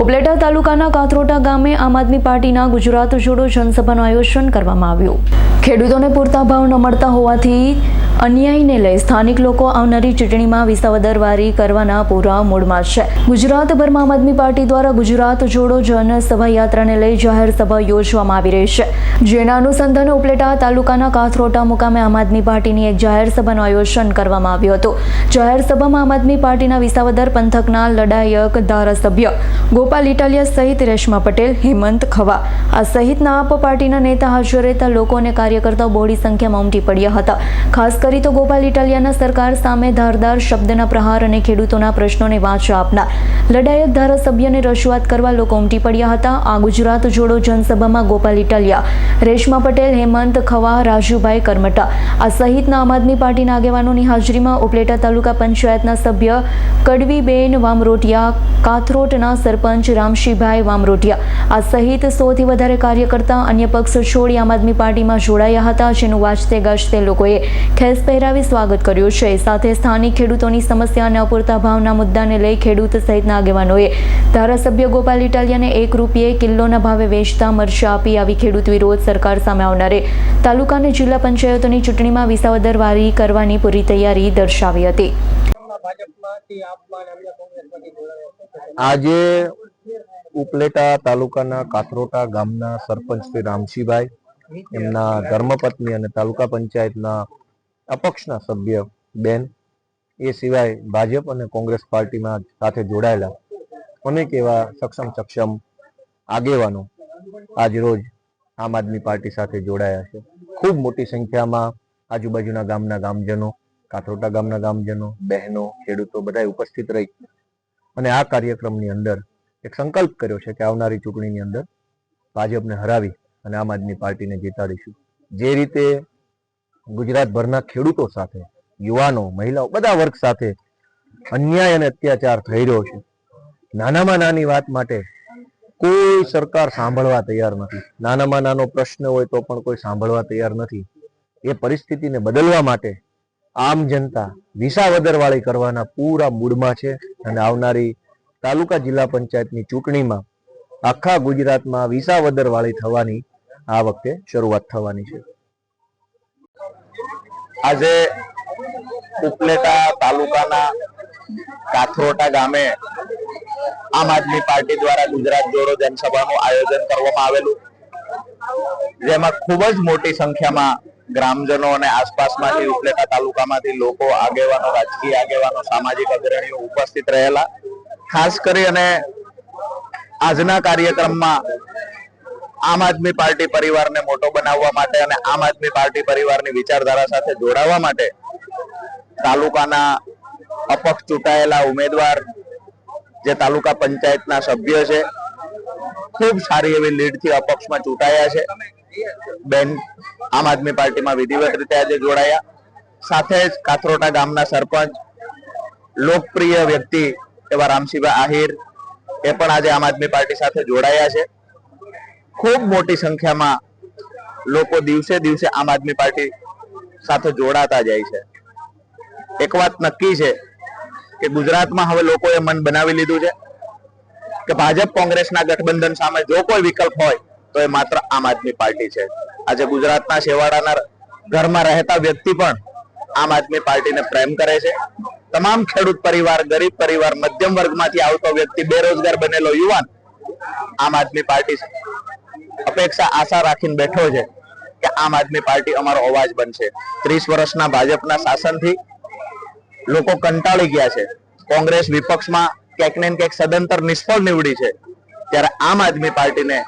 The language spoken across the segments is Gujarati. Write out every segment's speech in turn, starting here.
ઉપલેટા તાલુકાના કાથરોટા ગામે આમ આદમી પાર્ટીના ગુજરાત જોડો જનસભાનું આયોજન કરવામાં આવ્યું. ખેડૂતોને પૂરતા ભાવ ન મળતા હોવાથી અન્યાયને લઈ સ્થાનિક લોકો આવનારી ચૂંટણીમાં વિસાવદરવારી કરવાના પૂરા મૂડમાં છે. ગુજરાતભરમાં આમ આદમી પાર્ટી દ્વારા ગુજરાત જોડો જનસભા યાત્રાને લઈ જાહેર સભા યોજવામાં આવી રહી છે. જેના અનુસંધાને ઉપલેટા તાલુકાના કાથરોટા મુકામે આમ આદમી પાર્ટીની એક જાહેર સભાનું આયોજન કરવામાં આવ્યું હતું. જાહેર સભામાં આમ આદમી પાર્ટીના વિસાવદર પંથકના લડાયક ધારાસભ્ય ગોપાલ ઇટાલિયા સહિત રેશમા પટેલ, હેમંત ખવા. આ સહિતના આપ પાર્ટીના નેતા હાજર રહેતા લોકો અને કાર્યકર્તાઓ બહોળી સંખ્યામાં ઉમટી પડ્યા હતા. ખાસ કરી તો ગોપાલ ઇટાલિયાના સરકાર સામે ધારદાર શબ્દના પ્રહાર અને ખેડૂતોના પ્રશ્નોને વાચા આપનાર. લડાયક ધારાસભ્યને રજૂઆત કરવા લોકો ઉમટી પડ્યા હતા. આ ગુજરાત જોડો જનસભામાં ગોપાલ ઇટાલિયા, રેશમા પટેલ, હેમંત ખવા, રાજુભાઈ કરમટા. આ સહિતના આમ આદમી પાર્ટીના આગેવાનોની હાજરીમાં ઉપલેટા તાલુકા પંચાયતના સભ્ય કડવીબેન વામરોટિયા, કાથરોટના સરપંચ રામશીભાઈ વામરોટિયા. આ સહિત સોથી વધારે કાર્યકર્તા અન્ય પક્ષ છોડી આમ આદમી પાર્ટીમાં જોડાયા હતા. જેનું વાંચતે ગાજતે લોકોએ ખેસ પહેરાવી સ્વાગત કર્યું છે. સાથે સ્થાનિક ખેડૂતોની સમસ્યા અને અપૂરતા ભાવના મુદ્દાને લઈ ખેડૂત સહિતના આગેવાનોએ ધારાસભ્ય ગોપાલ ઇટાલિયાને એક રૂપિયે કિલ્લોના ભાવે વેચતા મરચા આપી આવી ખેડૂત વિરોધ સરકાર સામે આવનારે. તાલુકા અને જિલ્લા પંચાયતોની ચૂંટણીમાં વિસાવદર વારી કરવાની પૂરી તૈયારી દર્શાવી હતી. આજે ઉપલેટા તાલુકાના કાથરોટા ગામના સરપંચ શ્રી રામશીભાઈ એમના ધર્મપત્ની અને તાલુકા પંચાયતના અપક્ષના સભ્ય બેન, એ સિવાય ભાજપ અને કોંગ્રેસ પાર્ટીમાં સાથે જોડાયેલા અનેક એવા સક્ષમ સક્ષમ આગેવાનો આજ રોજ આમ આદમી પાર્ટી સાથે જોડાયા છે. ખૂબ મોટી સંખ્યામાં આજુબાજુના ગામના ગામજનો, કાથરોટા ગામના ગામજનો, બહેનો, ખેડૂતો બધા ઉપસ્થિત રહી અને આ કાર્યક્રમની અંદર એક સંકલ્પ કર્યો છે કે આવનારી ચૂંટણીની અંદર ભાજપને હરાવી અને આમ આદમી પાર્ટીને જીતાડીશું. જે રીતે ગુજરાતભરના ખેડૂતો સાથે, યુવાનો, મહિલાઓ, બધા વર્ગ સાથે અન્યાય અને અત્યાચાર થઈ રહ્યો છે. નાનામાં નાની વાત માટે કોઈ સરકાર સાંભળવા તૈયાર નથી. નાનામાં નાનો પ્રશ્ન હોય તો પણ કોઈ સાંભળવા તૈયાર નથી. એ પરિસ્થિતિને બદલવા માટે આમ જનતા વિસાવદરવાળી કરવાના પૂરા મૂડમાં છે અને આવનારી તાલુકા જિલ્લા પંચાયતની ચૂંટણીમાં આખા ગુજરાતમાં વિસાવદરવાળી થવાની આ વખતે શરૂઆત થવાની છે. આજે ઉપલેટા તાલુકાના કાથરોટા ગામે આમ આદમી પાર્ટી દ્વારા ગુજરાત જોડો જનસભાનું આયોજન કરવામાં આવેલું. જેમાં ખૂબ જ મોટી સંખ્યામાં ગ્રામજનો અને આસપાસમાંથી ઉપલેટા તાલુકામાંથી લોકો આગેવાનો, રાજકીય આગેવાનો, સામાજિક અગ્રણીઓ ઉપસ્થિત રહેલા. ખાસ કરી અને આજના કાર્યક્રમમાં આમ આદમી પાર્ટી પરિવારને મોટો બનાવવા માટે અને આમ આદમી પાર્ટી પરિવારની વિચારધારા સાથે જોડાવા માટે તાલુકાના અપક્ષ ચૂંટાયેલા ઉમેદવાર જે તાલુકા પંચાયતના સભ્ય છે, ખૂબ સારી એવી લીડથી અપક્ષમાં ચૂંટાયા છે. બેન આમ આદમી પાર્ટીમાં વિધિવત રીતે આજે જોડાયા. સાથે જ કાથરોટા ગામના સરપંચ, લોકપ્રિય વ્યક્તિ એવા રામસિંહભાઈ આહિર એ પણ આજે આમ આદમી પાર્ટી સાથે જોડાયા છે. ખૂબ મોટી સંખ્યામાં લોકો દિવસે દિવસે આમ આદમી પાર્ટી સાથે જોડાતા જાય છે. એક વાત નક્કી છે કે ગુજરાતમાં હવે લોકોએ મન બનાવી લીધું છે કે ભાજપ કોંગ્રેસના ગઠબંધન સામે જો કોઈ વિકલ્પ હોય તો એ માત્ર આમ આદમી પાર્ટી છે. આજે ગુજરાતના છેવાડાના ઘરમાં રહેતા વ્યક્તિ પણ આમ આદમી પાર્ટીને પ્રેમ કરે છે. તમામ ખેડૂત પરિવાર, ગરીબ પરિવાર, મધ્યમ વર્ગમાંથી આવતો વ્યક્તિ, બેરોજગાર બનેલો યુવાન આમ આદમી પાર્ટી અપેક્ષા આશા રાખીને બેઠો છે કે આમ આદમી પાર્ટી અમારો અવાજ બનશે. ત્રીસ વર્ષના ભાજપના શાસનથી લોકો કંટાળી ગયા છે. કોંગ્રેસ વિપક્ષમાં ક્યાંક ને ક્યાંક સદંતર નિષ્ફળ નીવડી છે. ત્યારે આમ આદમી પાર્ટીને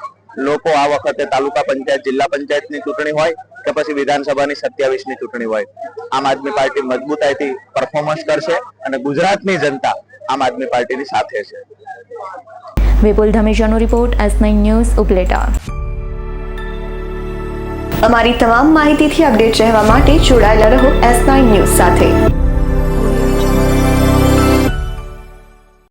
લોકો આ વખતે તાલુકા પંચાયત, જિલ્લા પંચાયતની ચૂંટણી હોય કે પછી વિધાનસભાની સત્યાવીસની ચૂંટણી હોય, આમ આદમી પાર્ટી મજબૂતાઈથી પરફોર્મન્સ કરશે અને ગુજરાતની જનતા આમ આદમી પાર્ટીની સાથે છે. Vipul ધમેશાનો report S nine news, Upleta. અમારી તમામ માહિતીથી અપડેટ રહેવા માટે જોડાયેલા રહો એસ નાઇન ન્યૂઝ સાથે.